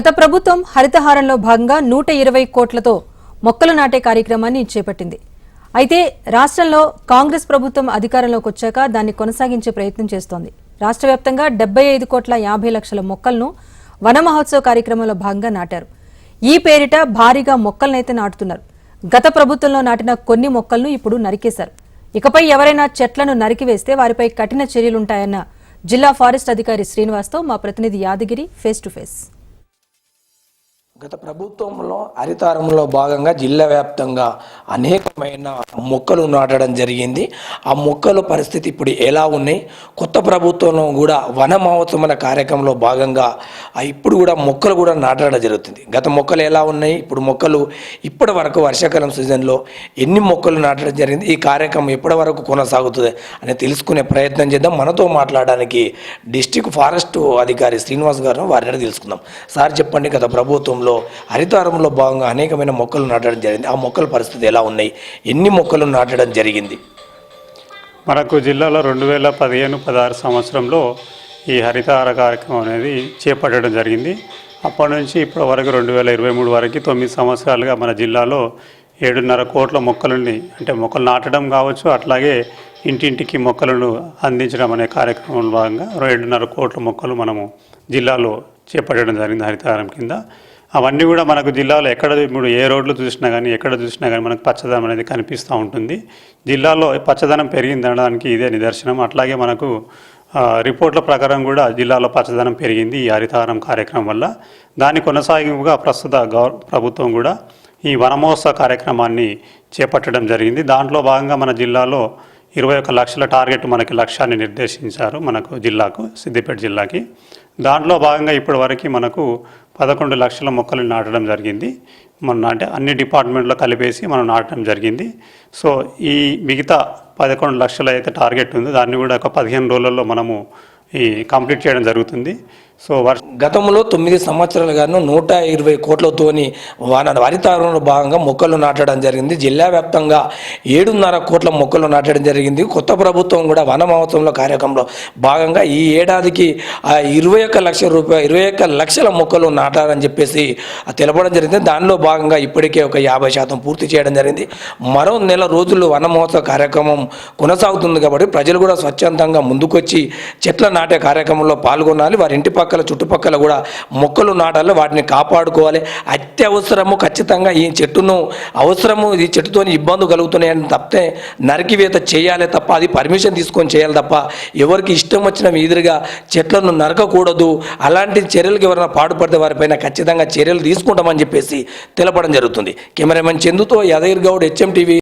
గత ప్రభుత్వం హరితహారంలో భాగంగా నూట ఇరవై కోట్లతో మొక్కలు నాటే కార్యక్రమాన్ని చేపట్టింది. అయితే రాష్ట్రంలో కాంగ్రెస్ ప్రభుత్వం అధికారంలోకి వచ్చాక దాన్ని కొనసాగించే ప్రయత్నం చేస్తోంది. రాష్ట్ర వ్యాప్తంగా డెబ్బై ఐదు కోట్ల యాభై లక్షల మొక్కలను వన మహోత్సవ కార్యక్రమంలో భాగంగా నాటారు. ఈ పేరిట భారీగా మొక్కలనైతే నాటుతున్నారు. గత ప్రభుత్వంలో నాటిన కొన్ని మొక్కలను ఇప్పుడు నరికేశారు. ఇకపై ఎవరైనా చెట్లను నరికివేస్తే వారిపై కఠిన చర్యలుంటాయన్న జిల్లా ఫారెస్ట్ అధికారి శ్రీనివాస్తో మా ప్రతినిధి యాదగిరి ఫేస్ టు ఫేస్. గత ప్రభుత్వంలో హరితారంలో భాగంగా జిల్లా వ్యాప్తంగా అనేకమైన మొక్కలు నాటడం జరిగింది. ఆ మొక్కల పరిస్థితి ఇప్పుడు ఎలా ఉన్నాయి? కొత్త ప్రభుత్వంలో కూడా వన మహోత్సవం అనే కార్యక్రమంలో భాగంగా ఇప్పుడు కూడా మొక్కలు కూడా నాటడం జరుగుతుంది. గత మొక్కలు ఎలా ఉన్నాయి? ఇప్పుడు మొక్కలు ఇప్పటి వరకు వర్షాకాలం సీజన్లో ఎన్ని మొక్కలు నాటడం జరిగింది? ఈ కార్యక్రమం ఎప్పటి వరకు కొనసాగుతుంది అని తెలుసుకునే ప్రయత్నం చేద్దాం. మనతో మాట్లాడడానికి డిస్టిక్ ఫారెస్ట్ అధికారి శ్రీనివాస్ గారు వారిని తెలుసుకుందాం. సార్ చెప్పండి గత ప్రభుత్వంలో హరితారంలో భాగంగా అనేకమైన మొక్కలు నాటడం జరిగింది. ఆ మొక్కల పరిస్థితి ఎలా ఉన్నాయి? ఎన్ని మొక్కలు నాటడం జరిగింది? మనకు జిల్లాలో రెండు వేల పదిహేను పదహారు సంవత్సరంలో ఈ హరితహార కార్యక్రమం అనేది చేపట్టడం జరిగింది. అప్పటి నుంచి ఇప్పటి వరకు రెండు వేల ఇరవై మూడు వరకు తొమ్మిది సంవత్సరాలుగా మన జిల్లాలో ఏడున్నర కోట్ల మొక్కలని అంటే మొక్కలు నాటడం కావచ్చు అట్లాగే ఇంటింటికి మొక్కలను అందించడం అనే కార్యక్రమంలో భాగంగా ఏడున్నర కోట్ల మొక్కలు మనము జిల్లాలో చేపట్టడం జరిగింది హరితహారం కింద. అవన్నీ కూడా మనకు జిల్లాలో ఎక్కడ ఇప్పుడు ఏ రోడ్లు చూసినా కానీ ఎక్కడ చూసినా కానీ మనకు పచ్చదనం అనేది కనిపిస్తూ ఉంటుంది. జిల్లాలో పచ్చదనం పెరిగింది అనడానికి ఇదే నిదర్శనం. అట్లాగే మనకు రిపోర్ట్ల ప్రకారం కూడా జిల్లాలో పచ్చదనం పెరిగింది ఈ హరితహారం కార్యక్రమం వల్ల. దాని కొనసాగింపుగా ప్రస్తుత గౌర ప్రభుత్వం కూడా ఈ వనమహోత్సవ కార్యక్రమాన్ని చేపట్టడం జరిగింది. దాంట్లో భాగంగా మన జిల్లాలో ఇరవై ఒక లక్షల టార్గెట్ మనకి లక్ష్యాన్ని నిర్దేశించారు మనకు జిల్లాకు సిద్దిపేట జిల్లాకి. దాంట్లో భాగంగా ఇప్పటి వరకు మనకు పదకొండు లక్షల మొక్కలు నాటడం జరిగింది. మన అంటే అన్ని డిపార్ట్మెంట్లో కలిపేసి మనం నాటడం జరిగింది. సో ఈ మిగతా పదకొండు లక్షల అయితే టార్గెట్ ఉందో. దాన్ని కూడా ఒక పదిహేను రోజులలో మనము ఈ కంప్లీట్ చేయడం జరుగుతుంది. సో గతంలో తొమ్మిది సంవత్సరాలుగాను నూట ఇరవై కోట్లతోని వన హరితారంలో భాగంగా మొక్కలు నాటడం జరిగింది. జిల్లా వ్యాప్తంగా ఏడున్నర కోట్ల మొక్కలు నాటడం జరిగింది. కొత్త ప్రభుత్వం కూడా వన మహోత్సవంలో కార్యక్రమంలో భాగంగా ఈ ఏడాదికి ఇరవై ఒక్క లక్షల రూపాయలు ఇరవై ఒక్క లక్షల మొక్కలు నాటాలని చెప్పేసి తెలపడం జరిగింది. దానిలో భాగంగా ఇప్పటికే ఒక యాభై శాతం పూర్తి చేయడం జరిగింది. మరో నెల రోజులు వన మహోత్సవ కార్యక్రమం కొనసాగుతుంది కాబట్టి ప్రజలు కూడా స్వచ్ఛందంగా ముందుకొచ్చి చెట్ల నాటే కార్యక్రమంలో పాల్గొనాలి. వారి ఇంటి పక్క పక్కల చుట్టుపక్కల కూడా మొక్కలు నాటాలి వాటిని కాపాడుకోవాలి. అత్యవసరము ఖచ్చితంగా ఈ చెట్టును అవసరము ఈ చెట్టుతో ఇబ్బంది కలుగుతున్నాయని తప్పితే నరికివేత చేయాలి తప్ప అది పర్మిషన్ తీసుకొని చేయాలి తప్ప ఎవరికి ఇష్టం వచ్చిన ఎదురుగా చెట్లను నరకకూడదు. అలాంటి చర్యలకు ఎవరైనా పాటుపడితే వారిపైన ఖచ్చితంగా చర్యలు తీసుకుంటామని చెప్పేసి తెలపడం జరుగుతుంది. కెమెరామెన్ చందుతో యాదగిరి గౌడ్ హెచ్ఎం టీవీ